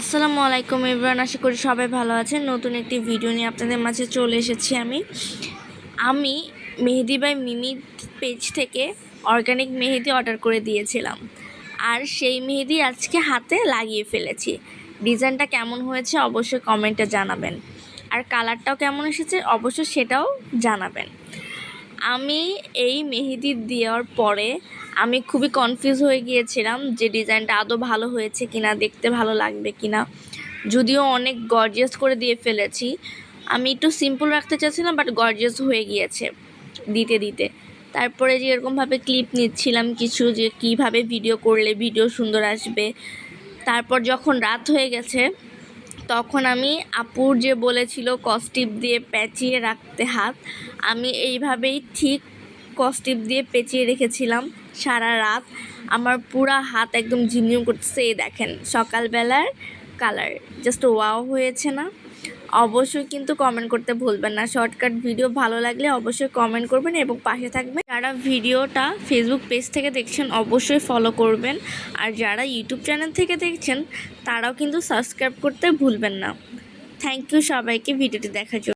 আসসালামু আলাইকুম ইমরান আশা করি সবাই ভালো আছেন। নতুন একটি ভিডিও নিয়ে আপনাদের মাঝে চলে এসেছি আমি। আমি মেহেদি বাই মিমি পেজ থেকে অর্গানিক মেহেদি অর্ডার করে দিয়েছিলাম। আর সেই মেহেদি আজকে হাতে লাগিয়ে ফেলেছি। ডিজাইনটা কেমন হয়েছে অবশ্যই কমেন্টে জানাবেন। আর কালারটাও কেমন এসেছে অবশ্যই সেটাও জানাবেন। আমি এই মেহেদি দেওয়ার পরে আমি খুবই কনফিউজ হয়ে গিয়েছিলাম যে ডিজাইনটা আদৌ ভালো হয়েছে কিনা, দেখতে ভালো লাগবে কিনা। যদিও অনেক গর্জিয়াস করে দিয়ে ফেলেছি। আমি একটু সিম্পল রাখতে চাচ্ছিলাম বাট গর্জিয়াস হয়ে গিয়েছে দিতে দিতে। তারপরে যে এরকমভাবে ক্লিপ নিচ্ছিলাম কিছু, যে কীভাবে ভিডিও করলে ভিডিও সুন্দর আসবে। তারপর যখন রাত হয়ে গেছে তখন আমি আপুর যে বলেছিল কস্টিপ দিয়ে পেঁচিয়ে রাখতে হাত, আমি এইভাবেই ঠিক কস্টিপ দিয়ে পেঁচিয়ে রেখেছিলাম সারা রাত। আমার পুরা হাত একদম ঝিমঝিম করতেছে, এই দেখেন, সকালবেলার কালার জাস্ট ওয়াও হয়েছে না। অবশ্যই কিন্তু কমেন্ট করতে ভুলবেন না। শর্টকাট ভিডিও ভালো লাগলে অবশ্যই কমেন্ট করবেন এবং পাশে থাকবেন। যারা ভিডিওটা ফেসবুক পেজ থেকে দেখছেন, অবশ্যই ফলো করবেন। আর যারা ইউটিউব চ্যানেল থেকে দেখছেন, তারাও কিন্তু সাবস্ক্রাইব করতে ভুলবেন না। থ্যাংক ইউ সবাইকে ভিডিওটি দেখার জন্য।